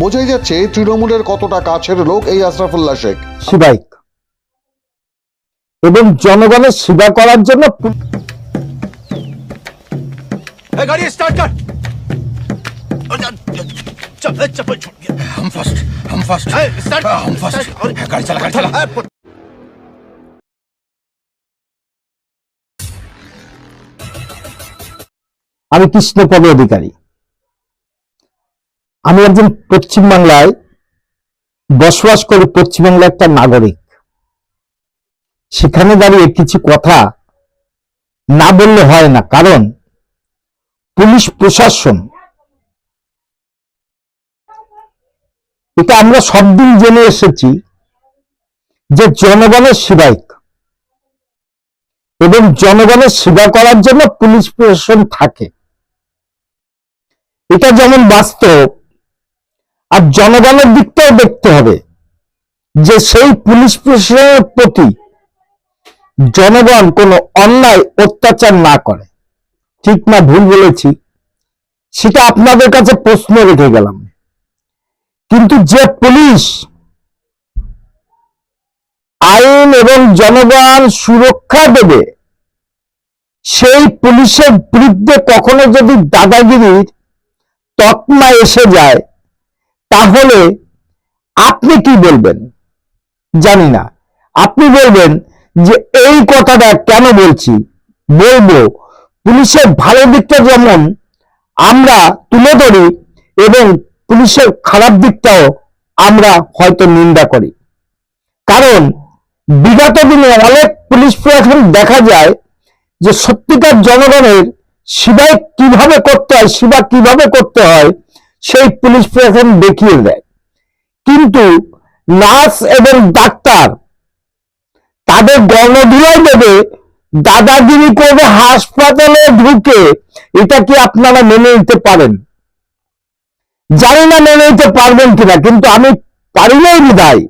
বোঝাই যাচ্ছে তৃণমূলের কতটা কাছের লোক এই আশরাফুল্লাহ শেখ। সিবাই এবং জনগণের সেবা করার জন্য আমি কৃষ্ণ পদ অধিকারী। আমি একজন পশ্চিমবাংলায় বসবাস করি, পশ্চিমবাংলার একটা নাগরিক। সেখানে দাঁড়িয়ে কিছু কথা না বললে হয় না, কারণ পুলিশ প্রশাসন, এটা আমরা সব দিন জেনে এসেছি যে জনগণের সেবায়ক এবং জনগণের সেবা করার জন্য পুলিশ প্রশাসন থাকে। এটা যেমন বাস্তব আর জনগণের দিকটাও দেখতে হবে যে সেই পুলিশ প্রশাসনের প্রতি জনগণ কোনো অন্যায় অত্যাচার না করে। ঠিক না ভুল বলেছি? সেটা আপনাদের কাছে প্রশ্ন রেখে গেলাম। কিন্তু যে পুলিশ আইন এবং জনগণ সুরক্ষা দেবে, সেই পুলিশের বিরুদ্ধে কখনো যদি দাদাগিরির তকমা এসে যায় তাহলে আপনি কি বলবেন? জানি না। আপনি বলবেন যে এই কথাটা কেন বলছি? বলব, পুলিশের ভালো দিকটা যেমন আমরা তুলে ধরি এবং পুলিশের খারাপ দিকটাও আমরা হয়তো নিন্দা করি। কারণ বিগত দিনে অনেক পুলিশ প্রশাসন দেখা যায় যে সত্যিকার জনগণের সেবাই কীভাবে করতে হয়, সেবা কীভাবে করতে হয় সেই পুলিশ প্রশাসন দেখিয়ে দেয়। কিন্তু নার্স এবং ডাক্তার তাদের গণধুলাই দেবে, দাদাগিরি করবে, হাসপাতালে ঢুকে, এটা কি আপনারা মেনে নিতে পারেন? জানি না মেনে নিতে পারবেন কিনা, কিন্তু আমি পারিলেই বিদায়।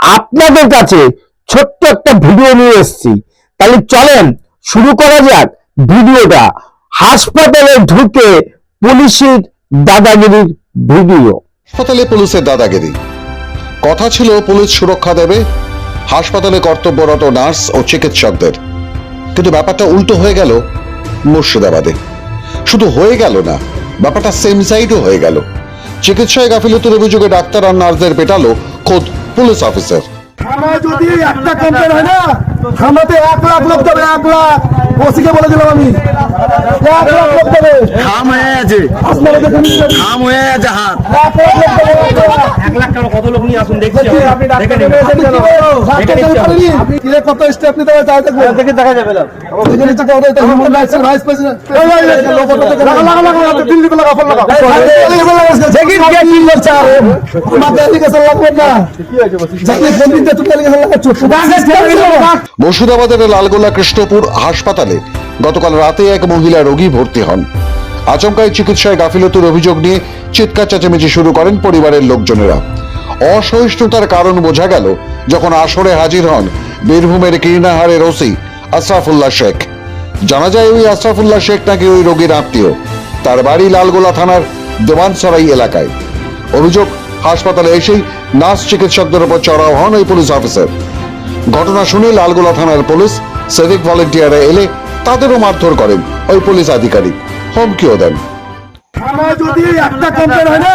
আপনাদের কাছে ছোট্ট একটা ভিডিও নিয়ে এসেছি। তাহলে চলেন, শুরু করা যাক ভিডিওটা। হাসপাতালে ঢুকে পুলিশের দাদাগিরির ভিডিও। হাসপাতালে পুলিশের দাদাগিরি। কথা ছিল পুলিশ সুরক্ষা দেবে। হাসপাতালে কর্তব্যরত নার্স ও চিকিৎসকদের। কিন্তু ব্যাপারটা উল্টো হয়ে গেল মুর্শিদাবাদে। শুধু হয়ে গেল না ব্যাপারটা সেম সাইডও হয়ে গেল। চিকিৎসায় গাফিলতির অভিযোগে ডাক্তার আর নার্সদের পেটালো খোদ পুলিশ অফিসার। থানায় যদি একটা কমপ্লেন হয় না থানাতে এক লাখ লোক দেবে এক লাখ। ওসিকে বলে দিলাম আমি। এক লাখ হয়েছে খাম হয়ে হাত মুর্শিদাবাদের লালগোলা কৃষ্ণপুর হাসপাতালে গতকাল রাতে এক মহিলা রোগী ভর্তি হন আচমকাই চিকিৎসায় গাফিলতির অভিযোগ নিয়ে চিৎকার চেঁচামেচি শুরু করেন পরিবারের লোকজনেরা। অসহিষ্ণুতার কারণ বোঝা গেল যখন আসরে হাজির হন বীরভূমের কীর্ণাহারের ওসি আশরাফুল্লাহ শেখ। জানা যায় ওই আশরাফুল্লাহ শেখ নাকি ওই রোগীর আত্মীয়। তার বাড়ি লালগোলা থানার দেওয়ানসরাই এলাকায়। অভিযোগ, হাসপাতালে এসেই নার্স চিকিৎসকদের উপর চড়াও হন ওই পুলিশ অফিসার। ঘটনা শুনে লালগোলা থানার পুলিশ সিভিক ভলেন্টিয়াররা এলে তাদেরও মারধর করেন ওই পুলিশ আধিকারিক। হুমকিও দেন। থানায় যদি একটা কমপ্লেন হয় না,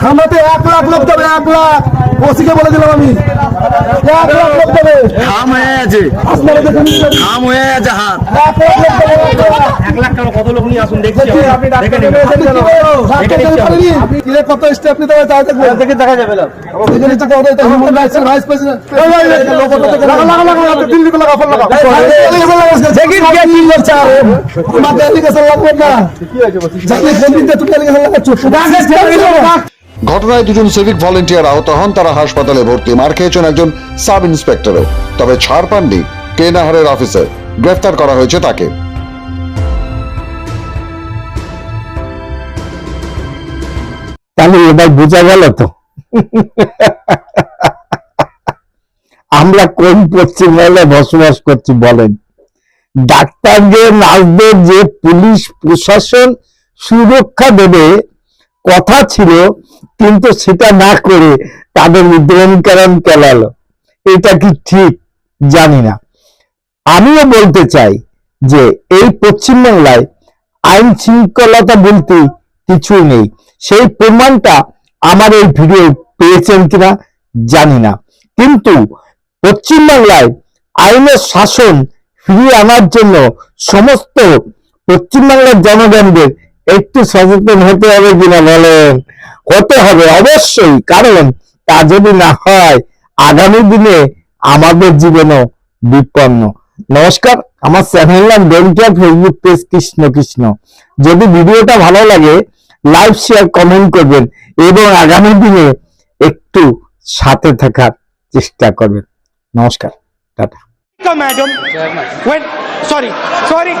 থানাতে এক লাখ লোক দেবে এক লাখ। ওসিকে বলে দিলাম আমি। এক লাখ লোক দেবে হাম হয়ে আছে আপনারা দেখুন হাম হয়ে আছে হাত এক লাখ লোক দেবে এক লাখ টাকা কত লোক নিয়ে আসুন দেখছি আপনি দেখে নেবেন কত স্টেপ নিতে হবে তাই দেখবেন দেখে দেখা যাবে না লাগবে না ঘটনায় দুজন সিভিক ভলেন্টিয়ার আহত হন, তারা হাসপাতালে ভর্তি। মার খেয়েছেন একজন সাব ইন্সপেক্টরও। তবে ছাড় পাননি কেনাহারের অফিসার। গ্রেফতার করা হয়েছে তাকে। এবার বোঝা গেল তো। আমরা কোন পশ্চিমবাংলায় বসবাস করছি বলেন। ডাক্তারদের, নার্সদের যে পুলিশ প্রশাসন সুরক্ষা দেবে কথা ছিল, কিন্তু সেটা না করে তাদের নিদ্রণকরণ কেলালো। এটা কি ঠিক? জানি না। আমিও বলতে চাই যে, এই পশ্চিমবাংলায় আইন শৃঙ্খলতা বলতে কিছুই নেই। সেই প্রমাণটা আমার এই ভিডিও পেয়েছেন কিনা জানি না। কিন্তু পশ্চিমবাংলায় আইনের শাসন ফিরিয়ে আনার জন্য সমস্ত পশ্চিমবাংলার জনগণদের একটু সচেতন হতে হবে কিনা বলেন হতে হবে অবশ্যই কারণ তা যদি না হয় আগামী দিনে আমাদের জীবনও বিপন্ন নমস্কার আমার চ্যানেল নাম ডেন্টিয়ার ফেসবুক পেজ কৃষ্ণ কৃষ্ণ যদি ভিডিওটা ভালো লাগে লাইক শেয়ার কমেন্ট করবেন এবং আগামী দিনে একটু সাথে থাকার চেষ্টা করবেন নমস্কার টাটা madam. সরি. Sorry.